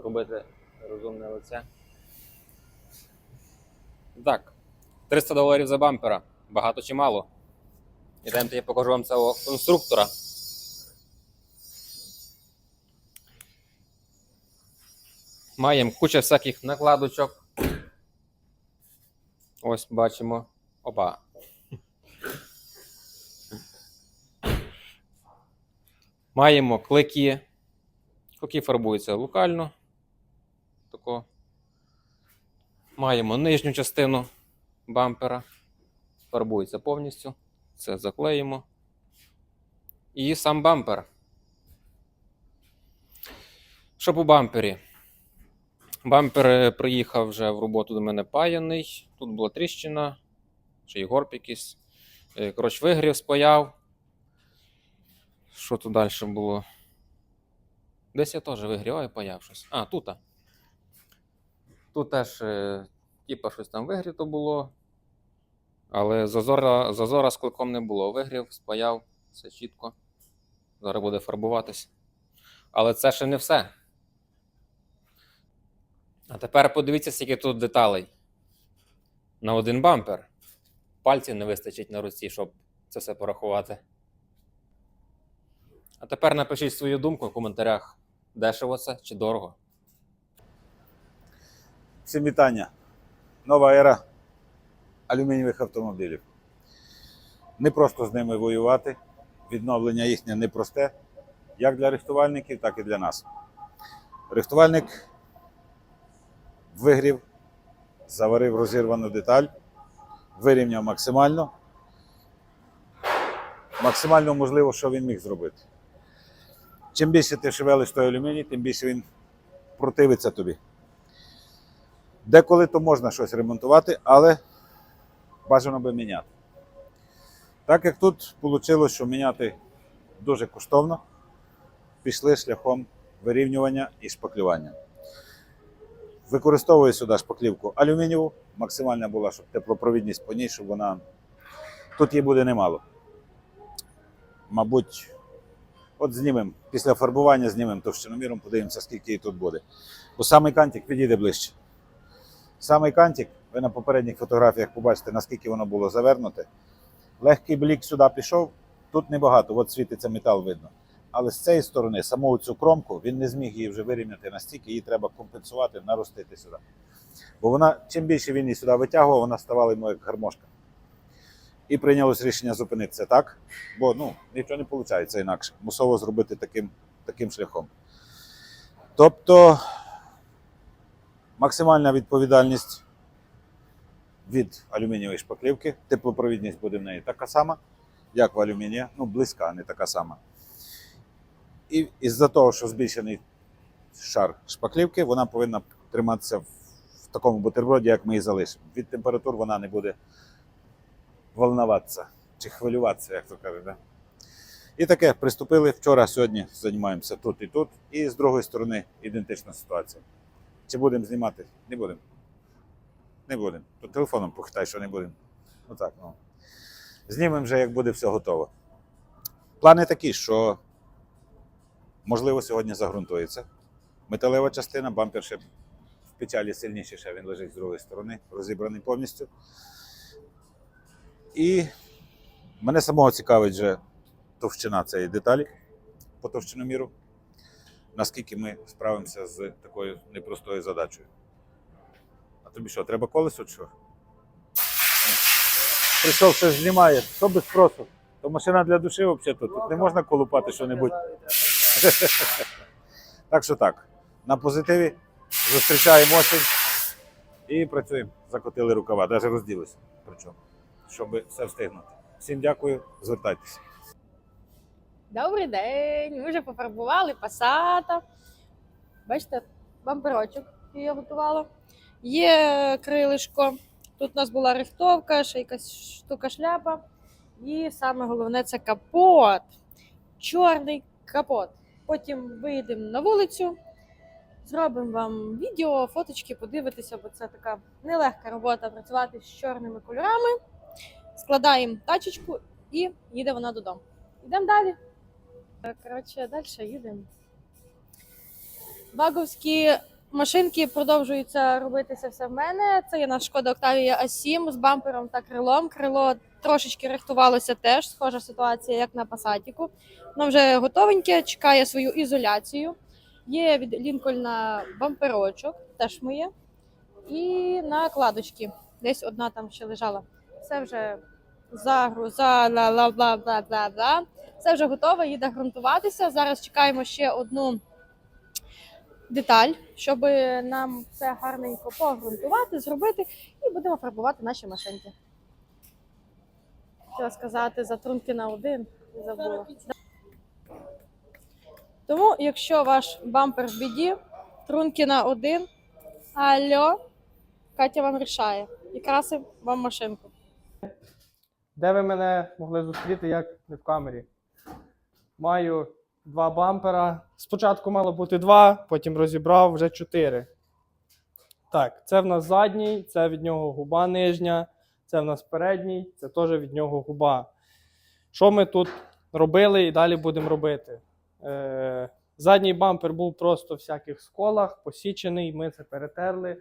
робити розумне лице. Так. 300 доларів за бампера. Багато чи мало? Ідемте, я покажу вам цього конструктора. Маємо кучу всяких накладочок. Ось бачимо. Опа. Маємо клики. Клики фарбуються локально. Тако. Маємо нижню частину бампера. Фарбується повністю. Це заклеїмо. І сам бампер. Що по бампері? Бампер е, приїхав вже в роботу до мене паяний. Тут була тріщина, чи горб якийсь. Е, Коротше, вигрів, спаяв. Що тут далі було? Десь я теж вигріваю, паяв щось. А, тут. Тут теж, е, типа, щось там вигріто було. Але зазора, зазора з кликом не було. Вигрів, спаяв, все чітко. Зараз буде фарбуватись. Але це ще не все. А тепер подивіться, скільки тут деталей. На один бампер. Пальців не вистачить на руці, щоб це все порахувати. А тепер напишіть свою думку в коментарях. Дешево це чи дорого. Всім вітання. Нова ера алюмінієвих автомобілів. Не просто з ними воювати. Відновлення їхнє непросте, як для рихтувальників, так і для нас. Рихтувальник вигрів, заварив розірвану деталь, вирівняв максимально. Максимально можливо, що він міг зробити. Чим більше ти шевелиш той алюміній, тим більше він противиться тобі. Деколи то можна щось ремонтувати, але бажано би міняти. Так як тут вийшло, що міняти дуже коштовно, пішли шляхом вирівнювання і шпаклювання. Використовую сюди шпаклівку алюмінієву, максимальна була, щоб теплопровідність по ній, щоб вона. Тут її буде немало. Мабуть, от знімемо, після фарбування знімемо товщиноміром, подивимося, скільки її тут буде. Бо самий кантик підійде ближче. Самий кантик, ви на попередніх фотографіях побачите, наскільки воно було завернуте. Легкий блік сюди пішов, тут небагато, от світиться метал видно. Але з цієї сторони, саму цю кромку, він не зміг її вже вирівняти настільки, її треба компенсувати, наростити сюди. Бо вона, чим більше він її сюди витягував, вона ставала йому як гармошка. І прийнялось рішення зупинитися так, бо ну, нічого не виходить інакше. Мусово зробити таким, таким шляхом. Тобто максимальна відповідальність від алюмінієвої шпаклівки. Теплопровідність буде в неї така сама, як в алюмінія, ну близька, а не така сама. І із-за того, що збільшений шар шпаклівки, вона повинна триматися в, такому бутерброді, як ми її залишимо. Від температур вона не буде волноватися чи хвилюватися, як то кажуть. Да? І таке, приступили вчора, сьогодні займаємося тут і тут. І з другої сторони ідентична ситуація. Чи будемо знімати? Не будемо. Не будемо. То телефоном похитай, що не будемо. Ну так, ну. Знімемо вже, як буде все готово. Плани такі, що можливо сьогодні загрунтується. Металева частина, бампер ще в печалі сильніший, ще він лежить з другої сторони, розібраний повністю. І мене самого цікавить вже товщина цієї деталі по товщиноміру наскільки ми справимося з такою непростою задачею. А тобі що, треба колесо чи що? Прийшов, щось знімає, що без спросу. То машина для душі взагалі тут. Тут не можна колупати що-небудь. Так що так. На позитиві зустрічаємо осінь і працюємо. Закотили рукава, навіть розділися. Причому, щоб все встигнути. Всім дякую, звертайтеся. Добрий день! Ми вже пофарбували пасата. Бачите, бамперочок який я готувала. Є крилишко. Тут у нас була рихтовка, ще якась штука шляпа. І саме головне це капот. Чорний капот. Потім вийдемо на вулицю, зробимо вам відео, фоточки, подивитися, бо це така нелегка робота працювати з чорними кольорами. Складаємо тачечку і їде вона додому. Йдемо далі. Коротше, далі їдемо. Баговські Машинки продовжуються робитися все в мене. Це є наш шкода Octavia A7 з бампером та крилом. Крило трошечки рихтувалося теж, схожа ситуація, як на пасатіку. Воно вже готовеньке, чекає свою ізоляцію. Є від Лінкольна бамперочок, теж моє. І накладочки. Десь одна там ще лежала. Це вже загру, за ла ла бла бла бла бла. Це вже готове, їде ґрунтуватися. Зараз чекаємо ще одну деталь, щоб нам це гарненько погрунтувати, зробити, і будемо фарбувати наші машинки. Хотіла сказати за трунки на один, забула. Тому, якщо ваш бампер в біді, трунки на один, алло, Катя вам рішає і красив вам машинку. Де ви мене могли зустріти, як не в камері? Маю два бампера. Спочатку мало бути два, потім розібрав вже чотири. Так, це в нас задній, це від нього губа нижня, це в нас передній, це теж від нього губа. Що ми тут робили і далі будемо робити? Е, задній бампер був просто в всяких сколах, посічений, ми це перетерли.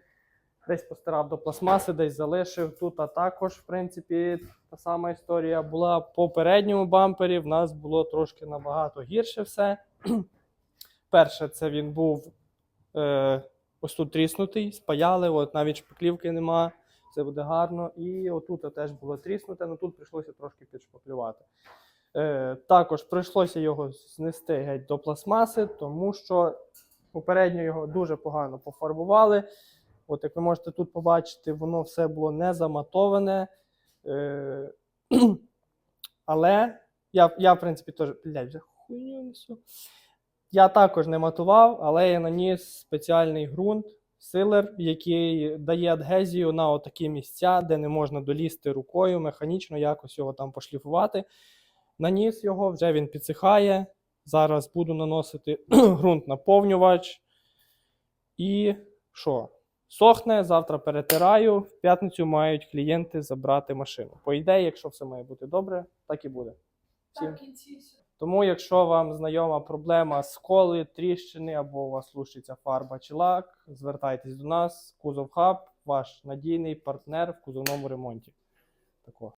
Десь постирав до пластмаси, десь залишив. Тут а також, в принципі, та сама історія була по передньому бампері. В нас було трошки набагато гірше все. Перше, це він був е, ось тут тріснутий, спаяли, от навіть шпаклівки нема, це буде гарно. І отут теж було тріснуте, але тут прийшлося трошки підшпаклювати. Е, також прийшлося його знести геть до пластмаси, тому що попередньо його дуже погано пофарбували. От як ви можете тут побачити, воно все було не заматоване. Е, але я, я, в принципі, теж. Блядь, вже хуйню несу. Я також не матував, але я наніс спеціальний ґрунт, силер, який дає адгезію на отакі місця, де не можна долізти рукою, механічно якось його там пошліфувати. Наніс його, вже він підсихає. Зараз буду наносити ґрунт наповнювач. І що? Сохне, завтра перетираю. В п'ятницю мають клієнти забрати машину. По ідеї, якщо все має бути добре, так і буде. Всім. Тому, якщо вам знайома проблема з коли, тріщини або у вас лущиться фарба чи лак, звертайтесь до нас. Кузов Хаб, ваш надійний партнер в кузовному ремонті. Тако.